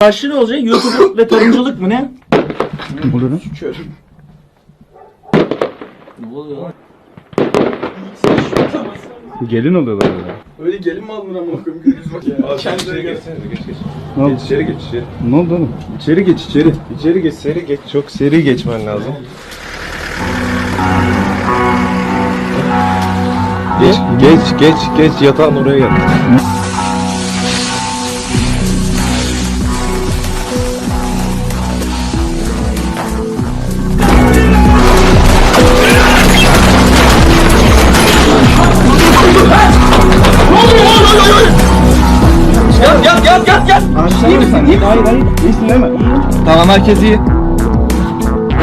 Karşı ne olacak? YouTube ve tarımcılık mı ne? Olur mu? Ne oluyor lan? Gelin oluyorlar ya. Öyle gelin mi alınır amına koyayım? Gündüz bak ya. Kendine gel. Geç geç. Ne oldu? Geç içeri geç içeri. Ne oldu oğlum? İçeri geç içeri. İçeri geç seri geç. Çok seri geçmen lazım. Geç geç geç geç yatağın oraya yat. Yat yat yat yat. Aşağı mı sen? Hayır hayır. İyisin değil mi? Tamam herkes iyi.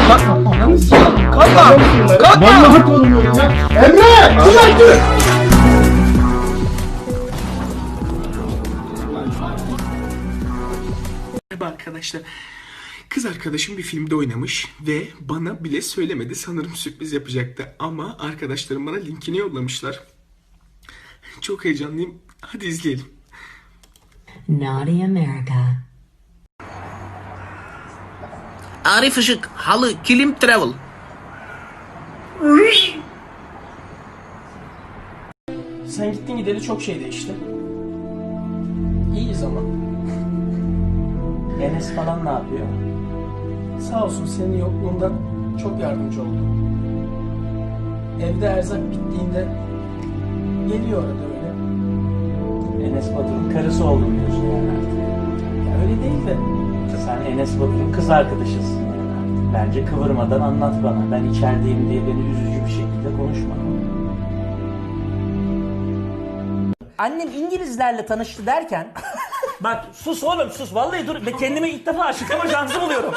Kalkma. Kalkma. Vallahi korumuyorum ya. Emre! Dur dur! Merhaba arkadaşlar. Kız arkadaşım bir filmde oynamış ve bana bile söylemedi. Sanırım sürpriz yapacaktı ama arkadaşlarım bana linkini yollamışlar. Çok heyecanlıyım. Hadi izleyelim. Naughty America. Arif Işık, Halı, Kilim Travel. Sen gittin gideli çok şey değişti. İyiyiz ama. Enes falan ne yapıyor? Sağ olsun senin yokluğunda çok yardımcı oldu. Evde erzak bittiğinde geliyor arada öyle. Enes Batur'un karısı oldum diyorsun yani artık. Ya öyle değil de Sen Enes Batur'un kız arkadaşısın yani artık. Bence kıvırmadan anlat bana. Ben içerideyim diye beni üzücü bir şekilde konuşma. Annem İngilizlerle tanıştı derken... Bak sus oğlum sus vallahi dur. Ben kendime ilk defa açıklama şansı buluyorum.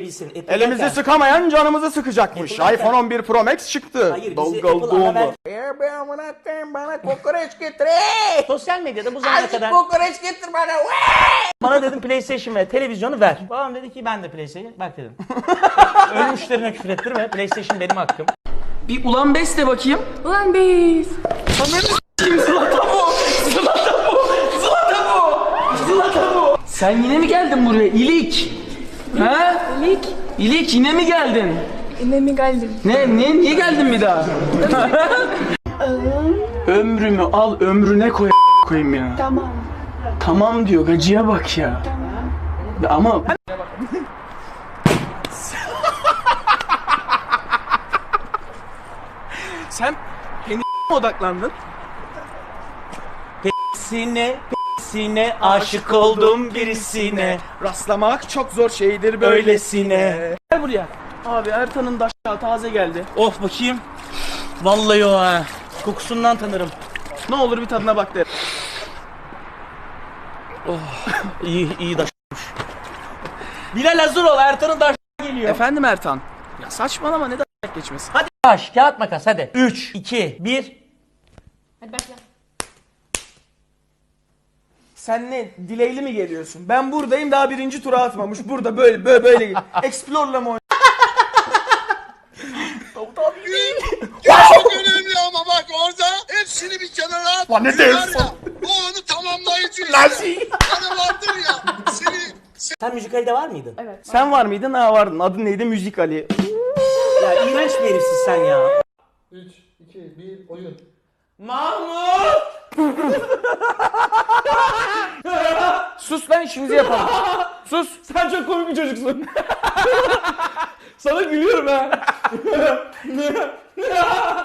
Bilsin. Apple Elimizi derken- sıkamayan canımızı sıkacakmış. Yapılırken- iPhone 11 Pro Max çıktı. Hayır bizi Dongle Apple ana dongle. ver- Sosyal medyada bu zamana kadar... kokoreç getir bana. Bana dedim PlayStation ve televizyonu ver. Babam dedi ki ben de PlayStation. Bak dedim. Ölmüşlerine küfür ettirme. PlayStation benim hakkım. bir ulan bes de bakayım. Ulan biz. Sen yine mi geldin buraya ilik? Ha? İlik. İlik yine mi geldin? Yine mi geldin? Ne, ne, niye geldin bir daha? Ömrümü al ömrüne koy koyayım ya. Tamam. Tamam diyor gacıya bak ya. Ama sen beni odaklandın. Sine, sine aşık oldum birisine. Rastlamak çok zor şeydir Böylesine. Gel buraya. Abi Ertan'ın daşağı taze geldi. Of bakayım. Vallahi o ha. Kokusundan tanırım. Ne olur bir tadına bak de. İyi, iyi daş. Bilal hazır ol Ertan'ın daş geliyor. Efendim Ertan. Ya saçmalama ne daşak geçmesi. Hadi taş, kağıt, makas hadi. 3, 2, 1. Hadi başla. Sen ne dileyli mi geliyorsun? Ben buradayım daha birinci tura atmamış. Burada böyle böyle böyle. Explore'la mı. Çok önemli ama bak orada hepsini bir kenara at. Lan ne diyorsun? Bu onu tamamlayıcı işte. Hani vardır ya seni Sen müzikalde var mıydın? Evet. Sen var mıydın? Ha vardın. Adın neydi? Müzik Ali. Ya iğrenç bir herifsin sen ya. Mahmut! Sus lan işimizi yapalım. Sus. Sen çok komik bir çocuksun. Sana gülüyorum ha.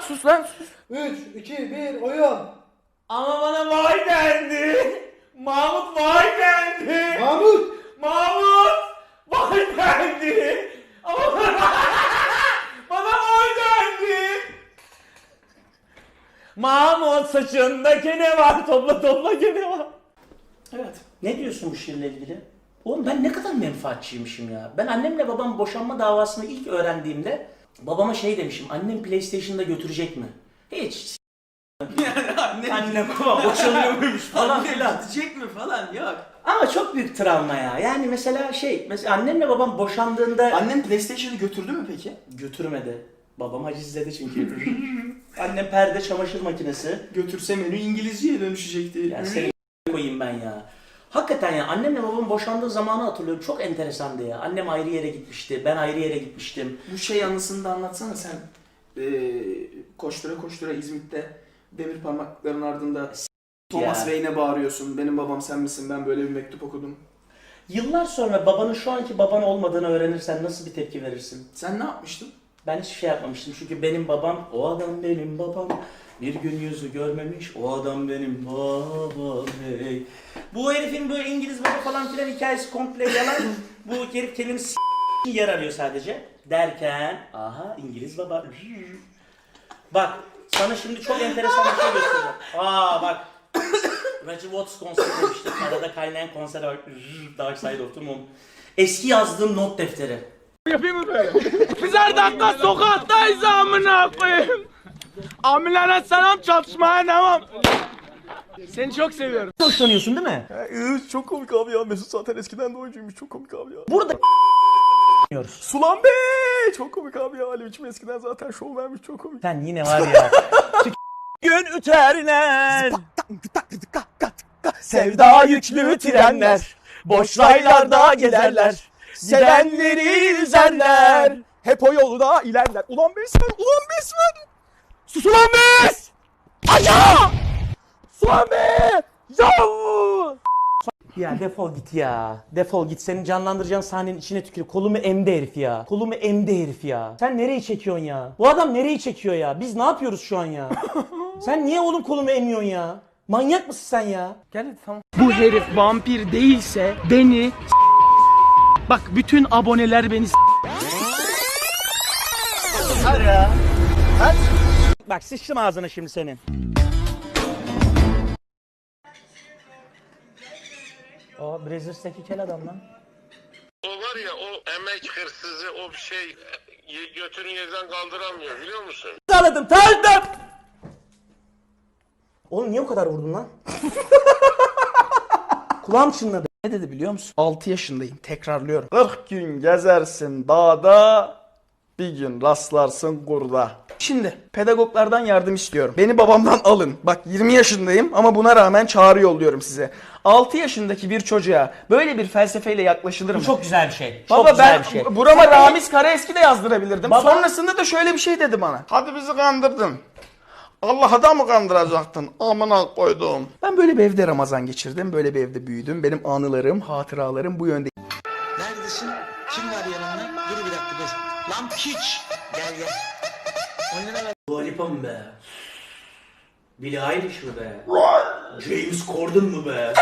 sus lan sus. 3, 2, 1, oyun. Ama bana vay dendi. Mahmut vay dendi. Mahmut. Mahmut vay dendi. Ama bana vay dendi. Mahmut saçında kene var. Topla topla kene var. Evet. Ne diyorsun bu şiirle ilgili? Oğlum ben ne kadar menfaatçiymişim ya. Ben annemle babam boşanma davasını ilk öğrendiğimde babama şey demişim. Annem PlayStation'da götürecek mi? Hiç. s- Annem babam boşanıyor muymuş falan filan. Gidecek mi falan yok. Ama çok büyük travma ya. Yani mesela şey, mesela annemle babam boşandığında Annem PlayStation'ı götürdü mü peki? götürmedi. Babam hacizledi çünkü. Annem perde çamaşır makinesi. Götürse menü İngilizceye dönüşecekti. Ya seni koyayım ben ya. Hakikaten ya annemle babam boşandığı zamanı hatırlıyorum. Çok enteresandı ya. Annem ayrı yere gitmişti. Ben ayrı yere gitmiştim. Bu şey anısını da anlatsana sen. Ee, koştura koştura İzmit'te demir parmakların ardında Thomas. Wayne'e bağırıyorsun. Benim babam sen misin? Ben böyle bir mektup okudum. Yıllar sonra babanın şu anki baban olmadığını öğrenirsen nasıl bir tepki verirsin? Sen ne yapmıştın? Ben hiçbir şey yapmamıştım çünkü benim babam, o adam benim babam. Bir gün yüzü görmemiş, o adam benim babam hey. Bu herifin böyle İngiliz baba falan filan hikayesi komple yalan. Bu herif kendini s- yer arıyor sadece. Derken, aha İngiliz baba. Bak, sana şimdi çok enteresan bir şey göstereceğim. Aa bak. Roger Waters konseri demiştim. Arada kaynayan konser var. Dark Side of the Moon. Eski yazdığım not defteri. Biz her dakika sokaktayız amına koyayım. Amirlere selam çatışmaya devam. Seni çok seviyorum. Hoşlanıyorsun değil mi? çok komik abi ya. Mesut zaten eskiden de oyuncuymuş. Çok komik abi ya. Burada Sulan Bey! Çok komik abi ya. Ali biçim eskiden zaten şov vermiş. Çok komik. Sen yine var ya. Gün üterler. Sevda yüklü trenler. Boş raylarda gezerler. Sevenleri üzerler. Hep o yolda ilerler. Ulan Besmen! Ulan Besmen! Sus ulan Bes! Aşağı! Sulan Bey! Yav! ya defol git ya. Defol git. Senin canlandıracağın sahnenin içine tükür. Kolumu emdi herif ya. Kolumu emdi herif ya. Sen nereyi çekiyorsun ya? Bu adam nereyi çekiyor ya? Biz ne yapıyoruz şu an ya? Sen niye oğlum kolumu emiyorsun ya? Manyak mısın sen ya? Gel hadi tamam. Bu herif vampir değilse beni Bak bütün aboneler beni Bak sıçtım ağzına şimdi senin. O Brazzers'taki kel adam lan. O var ya o emek hırsızı o bir şey y- götünü yerden kaldıramıyor biliyor musun? Tanıdım tanıdım. Oğlum niye o kadar vurdun lan? Kulağım çınladı. Ne dedi biliyor musun? 6 yaşındayım. Tekrarlıyorum. 40 gün gezersin dağda, bir gün rastlarsın kurda. Şimdi pedagoglardan yardım istiyorum. Beni babamdan alın. Bak 20 yaşındayım ama buna rağmen çağrı yolluyorum size. 6 yaşındaki bir çocuğa böyle bir felsefeyle yaklaşılır mı? Bu çok güzel bir şey. Çok Baba güzel ben bir şey. burama Ramiz Karaeski de yazdırabilirdim. Baba- Sonrasında da şöyle bir şey dedi bana. Hadi bizi kandırdın. Allah'a da mı kandıracaktın? Amına koydum. Ben böyle bir evde Ramazan geçirdim. Böyle bir evde büyüdüm. Benim anılarım, hatıralarım bu yönde. Neredesin? Kim var yanında? Dur bir dakika dur. Lan piç. Gel gel. Dua Lipa mı be? Billie Eilish mi be? James Corden mu be?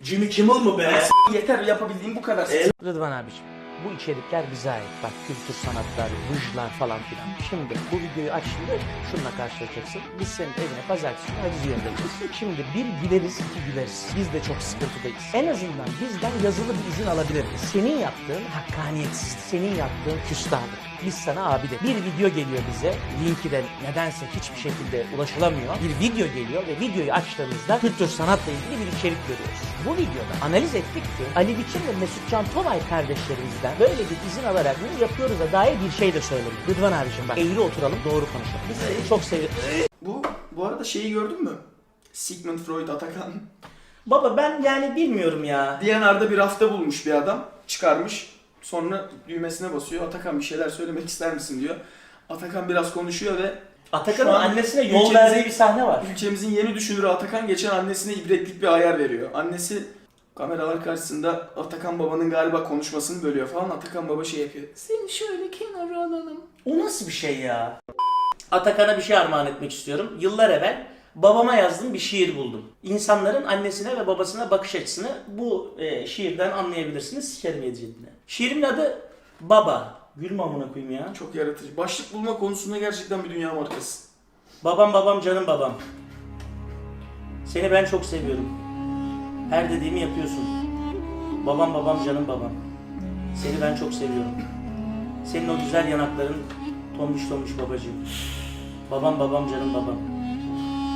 Jimmy Kimmel mı be? Yeter yapabildiğim bu kadar. Rıdvan abiciğim bu içerikler bize ait. Bak kültür sanatlar, rujlar falan filan. Şimdi bu videoyu açtığında şununla karşılaşacaksın. Biz senin evine pazartesi günü haciz göndereceğiz. Şimdi bir güleriz, iki güleriz. Biz de çok sıkıntıdayız. En azından bizden yazılı bir izin alabiliriz. Senin yaptığın hakkaniyetsiz, senin yaptığın küstahlık. Biz sana abi de. Bir video geliyor bize. Linki de nedense hiçbir şekilde ulaşılamıyor. Bir video geliyor ve videoyu açtığımızda kültür sanatla ilgili bir içerik görüyoruz. Bu videoda analiz ettik ki Ali Biçim ve Mesut Can Tomay kardeşlerimizden böyle bir izin alarak bunu yapıyoruz'a dair bir şey de söyledik. Rıdvan abiciğim bak eğri oturalım doğru konuşalım. Biz seni çok seviyoruz. Bu bu arada şeyi gördün mü? Sigmund Freud Atakan. Baba ben yani bilmiyorum ya. DNR'da bir rafta bulmuş bir adam. Çıkarmış. Sonra düğmesine basıyor. Atakan bir şeyler söylemek ister misin diyor. Atakan biraz konuşuyor ve Atakan'ın Şu an annesine yol ülkemize- verdiği bir sahne var. ülkemizin yeni düşünürü Atakan geçen annesine ibretlik bir ayar veriyor. Annesi kameralar karşısında Atakan babanın galiba konuşmasını bölüyor falan. Atakan baba şey yapıyor. Seni şöyle kenara alalım. O nasıl bir şey ya? Atakan'a bir şey armağan etmek istiyorum. Yıllar evvel babama yazdığım bir şiir buldum. İnsanların annesine ve babasına bakış açısını bu e, şiirden anlayabilirsiniz. Sikerim yedicetine. Şiirimin adı Baba. Gülme amına koyayım ya. Çok yaratıcı. Başlık bulma konusunda gerçekten bir dünya markası. Babam babam canım babam. Seni ben çok seviyorum. Her dediğimi yapıyorsun. Babam babam canım babam. Seni ben çok seviyorum. Senin o güzel yanakların tombiş tombiş babacığım. Babam babam canım babam.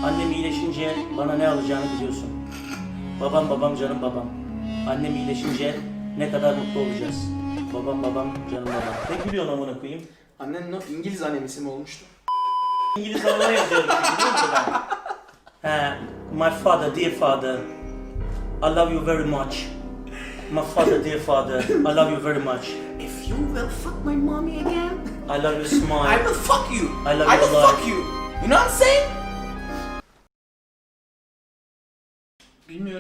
Annem iyileşince bana ne alacağını biliyorsun. Babam babam canım babam. Annem iyileşince ne kadar mutlu olacağız. Babam babam canım babam. Ne gülüyorsun amına koyayım? Annen ne- İngiliz anemisi mi olmuştu? İngiliz adına yazıyorum biliyor musun ben? He, my father, dear father. I love you very much. My father, dear father, I love you very much. If you will fuck my mommy again, I love your smile. I will fuck you. I love I your will life. fuck you. You know what I'm saying?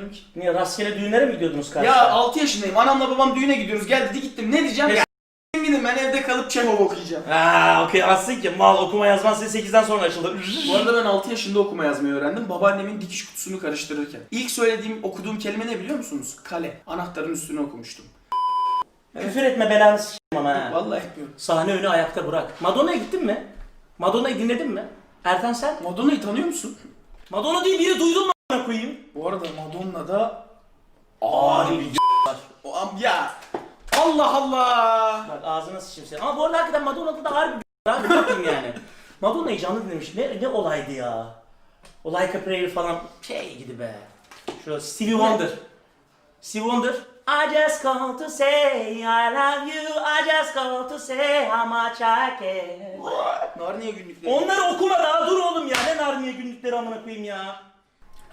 Bilmiyorum ki. Niye rastgele düğünlere mi gidiyordunuz kardeşler? Ya 6 yaşındayım. Anamla babam düğüne gidiyoruz. Gel dedi gittim. Ne diyeceğim? Ya gidin ben evde kalıp Çehov okuyacağım. Okey aslında ki mal okuma yazman size 8'den sonra açıldı. Bu arada ben 6 yaşında okuma yazmayı öğrendim. Babaannemin dikiş kutusunu karıştırırken. İlk söylediğim, okuduğum kelime ne biliyor musunuz? Kale. Anahtarın üstüne okumuştum. Küfür etme belanı s**eyim ama ha. Vallahi etmiyorum. Sahne önü ayakta bırak. Madonna'ya gittin mi? Madonna'yı dinledin mi? Ertan sen? Madonna'yı tanıyor musun? Madonna değil biri duydun mu a**ına koyayım? Bu arada Madonna'da Ağır bir o am ya Allah Allah. Bak ağzına sıçayım seni. Ama bu arada hakikaten Madonna'da da ağır bir Abi bakayım yani. Madonna'yı canlı dinlemiş. Ne, ne olaydı ya? O Like a Prayer falan şey gidi be. Şu Stevie Wonder. Stevie Wonder. I just called to say I love you. I just called to say how much I care. Narnia günlükleri. Onları okuma daha dur oğlum ya. Ne Narnia günlükleri amına koyayım ya.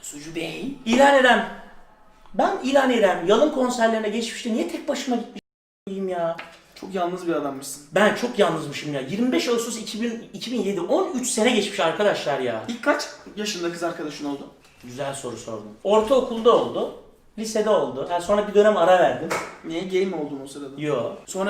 Sucu Bey. İlan eden. Ben İlan İrem yalın konserlerine geçmişte niye tek başıma gitmişim ya? Çok yalnız bir adammışsın. Ben çok yalnızmışım ya. 25 Ağustos 2000, 2007. 13 sene geçmiş arkadaşlar ya. İlk kaç yaşında kız arkadaşın oldu? Güzel soru sordun. Ortaokulda oldu. Lisede oldu. Yani sonra bir dönem ara verdim. Niye gay mi oldun o sırada? Yo. Sonra